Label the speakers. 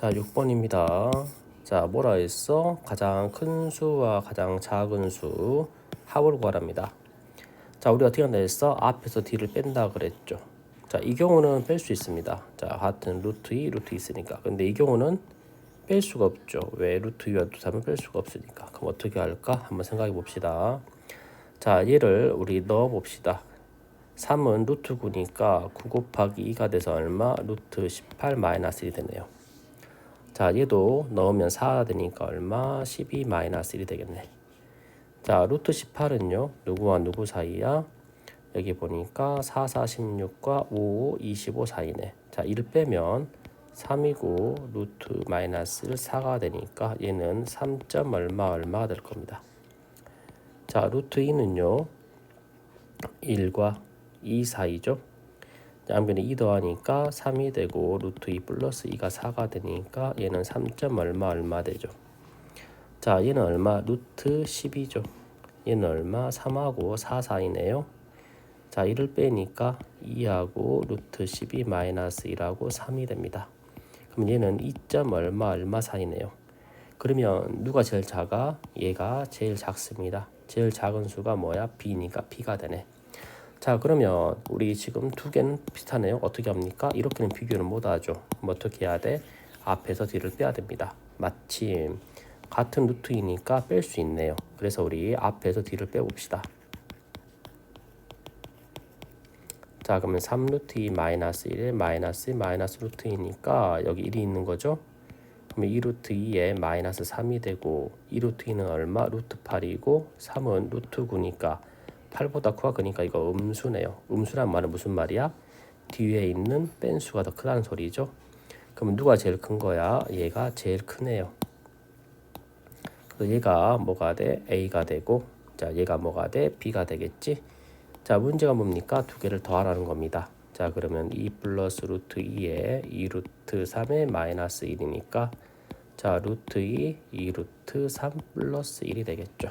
Speaker 1: 자, 6번입니다. 자, 뭐라 했어? 가장 큰 수와 가장 작은 수 합을 구하랍니다. 자, 우리 어떻게 한다 했어? 앞에서 D를 뺀다 그랬죠. 자, 이 경우는 뺄 수 있습니다. 자, 같은 루트 2, 루트 있으니까. 근데 이 경우는 뺄 수가 없죠. 왜 루트 2와 루트 3을 뺄 수가 없으니까. 그럼 어떻게 할까? 한번 생각해 봅시다. 자, 얘를 우리 넣어 봅시다. 3은 루트 9니까 9 곱하기 2가 돼서 얼마? 루트 18 마이너스 1이 되네요. 자, 얘도 넣으면 4가 되니까 얼마? 12 마이너스 1이 되겠네. 자, 루트 18은요. 누구와 누구 사이야? 여기 보니까 4, 4, 16과 5, 5, 25 사이네. 자, 1을 빼면 3이고 루트 마이너스 1, 4가 되니까 얘는 3. 얼마 얼마가 될 겁니다. 자, 루트 2는요. 1과 2 사이죠. 양변에 2 더하니까 3이 되고 루트 2 플러스 2가 4가 되니까 얘는 3. 얼마 얼마 되죠. 자 얘는 얼마? 루트 10이죠. 얘는 얼마? 3하고 4 사이네요. 자 1을 빼니까 2하고 루트 12 마이너스 1하고 3이 됩니다. 그럼 얘는 2. 얼마 얼마 사이네요. 그러면 누가 제일 작아? 얘가 제일 작습니다. 제일 작은 수가 뭐야? B니까 B가 되네. 자 그러면 우리 지금 두 개는 비슷하네요. 어떻게 합니까? 이렇게는 비교를 못 하죠. 그럼 어떻게 해야 돼? 앞에서 뒤를 빼야 됩니다. 마침 같은 루트이니까 뺄 수 있네요. 그래서 우리 앞에서 뒤를 빼봅시다. 자 그러면 3루트 2 마이너스 1 마이너스 마이너스 루트 2니까 여기 1이 있는 거죠? 그러면 2루트 2에 마이너스 3이 되고 2루트 2는 얼마? 루트 8이고 3은 루트 9니까 8보다 커가 그러니까 이거 음수네요. 음수란 말은 무슨 말이야? 뒤에 있는 뺀수가 더 크다는 소리죠. 그럼 누가 제일 큰 거야? 얘가 제일 크네요. 그래서 얘가 뭐가 돼? A가 되고 자 얘가 뭐가 돼? B가 되겠지? 자 문제가 뭡니까? 두 개를 더하라는 겁니다. 자 그러면 2 플러스 루트 2에 2 루트 3에 마이너스 1이니까 자 루트 2, 2 루트 3 플러스 1이 되겠죠.